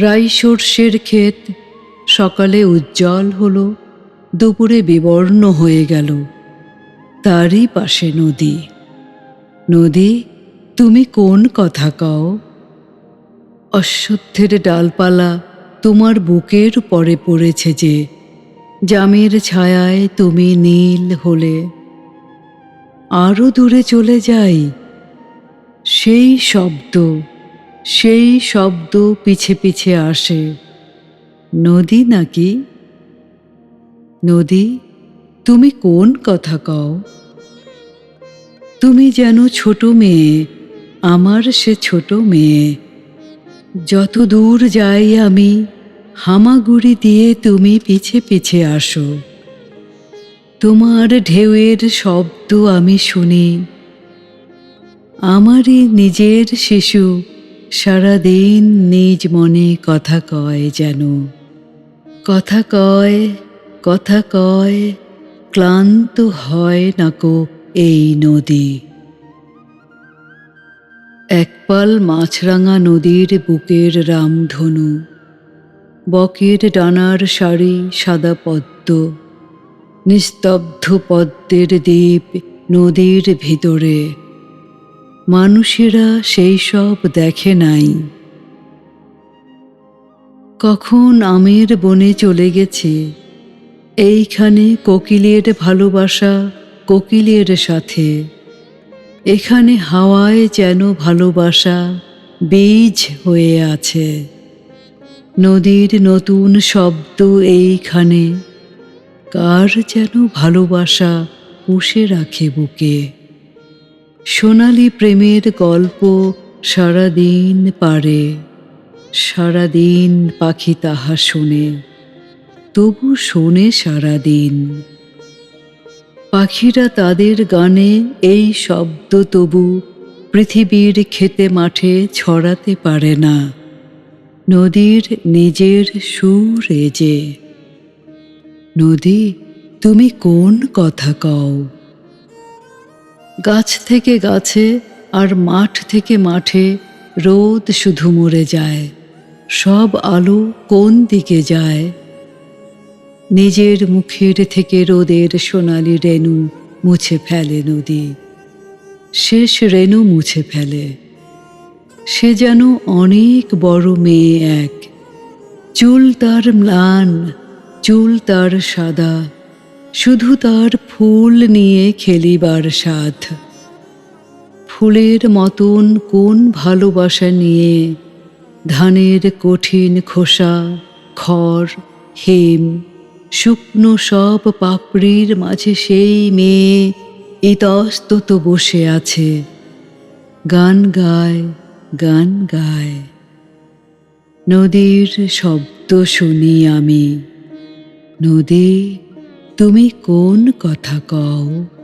রাই সর্ষের ক্ষেত। সকালে উজ্জ্বল হলো, দুপুরে বিবর্ণ হয়ে গেল। তারই পাশে নদী। নদী, তুমি কোন কথা কও? অশ্বত্থের ডালপালা তোমার বুকের পরে পড়েছে যে, জামের ছায়ায় তুমি নীল হলে। আরও দূরে চলে যাই, সেই শব্দ সেই শব্দ পিছে পিছে আসে। নদী নাকি? নদী, তুমি কোন কথা কও? তুমি যেন ছোট মেয়ে, আমার সে ছোট মেয়ে। যত দূর যাই আমি, হামাগুড়ি দিয়ে তুমি পিছে পিছে আসো। তোমার ঢেউয়ের শব্দ আমি শুনি। আমারই নিজের শিশু সারাদিন নিজ মনে কথা কয় যেন। কথা কয় কথা কয়, ক্লান্ত হয় নাকো এই নদী। একপাল মাছরাঙা নদীর বুকের রামধনু। বকের ডানার শাড়ি সাদা পদ্ম। নিস্তব্ধ পদ্মের দ্বীপ নদীর ভিতরে। মানুষেরা সেই সব দেখে নাই। কখন আমের বনে চলে গেছে, এইখানে কোকিলের ভালোবাসা কোকিলের সাথে। এখানে হাওয়ায় যেন ভালোবাসা বীজ হয়ে আছে। নদীর নতুন শব্দ এইখানে, কার যেন ভালোবাসা পুষে রাখে বুকে। সোনালি প্রেমের গল্প সারাদিন পারে, সারাদিন পাখি তাহা শোনে, তবু শোনে সারাদিন। পাখিরা তাদের গানে এই শব্দ তবু পৃথিবীর খেতে মাঠে ছড়াতে পারে না, নদীর নিজের সুর এ যে। নদী, তুমি কোন কথা কও? গাছ থেকে গাছে আর মাঠ থেকে মাঠে রোদ শুধু মরে যায়। সব আলো কোন দিকে যায়? নিজের মুখের থেকে রোদের সোনালি রেণু মুছে ফেলে নদী। শেষ রেণু মুছে ফেলে। সে যেন অনেক বড় মেয়ে এক। চুল তার ম্লান, চুল তার সাদা। শুধু তার ফুল নিয়ে খেলিবার সাধ। ফুলের মতন কোন ভালোবাসা নিয়ে ধানের কঠিন খোসা, খড়, হেম, শুকনো সব পাপড়ির মাঝে সেই মেয়ে ইতস্তত বসে আছে। গান গায় গান গায়। নদীর শব্দ শুনি আমি। নদী তুমি কোন কথা কও?